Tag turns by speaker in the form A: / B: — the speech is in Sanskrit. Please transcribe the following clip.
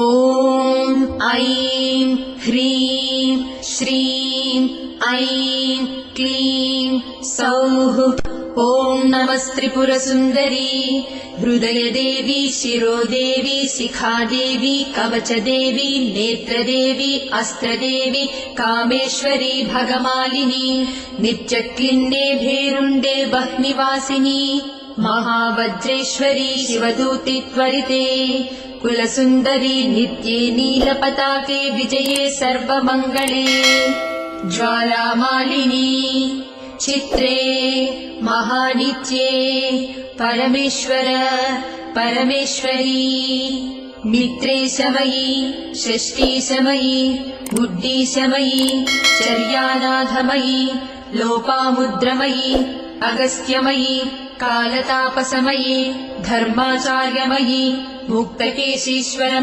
A: ॐ ऐं ह्रीं श्रीं ऐं क्लीं सौः ॐ नमस्त्रिपुरसुन्दरी हृदयदेवी शिरोदेवी शिखादेवी कवचदेवी नेत्रदेवी अस्त्रदेवी कामेश्वरी भगमालिनी नित्यक्लिन्ने भेरुण्डे बह्निवासिनी महावज्रेश्वरी शिवदूति त्वरिते कुलसुन्दरी नित्ये नीलपताके विजये सर्वमङ्गले। ज्वालामालिनी चित्रे महानित्ये परमेश्वर परमेश्वरी। मित्रे समयी षष्ठी समयी बुद्धि समयी चर्यानाथमयी लोपामुद्रमयी अगस्त्यमयी कालतापसमयी धर्माचार्यमयी मुक्तकेशीश्वरमयी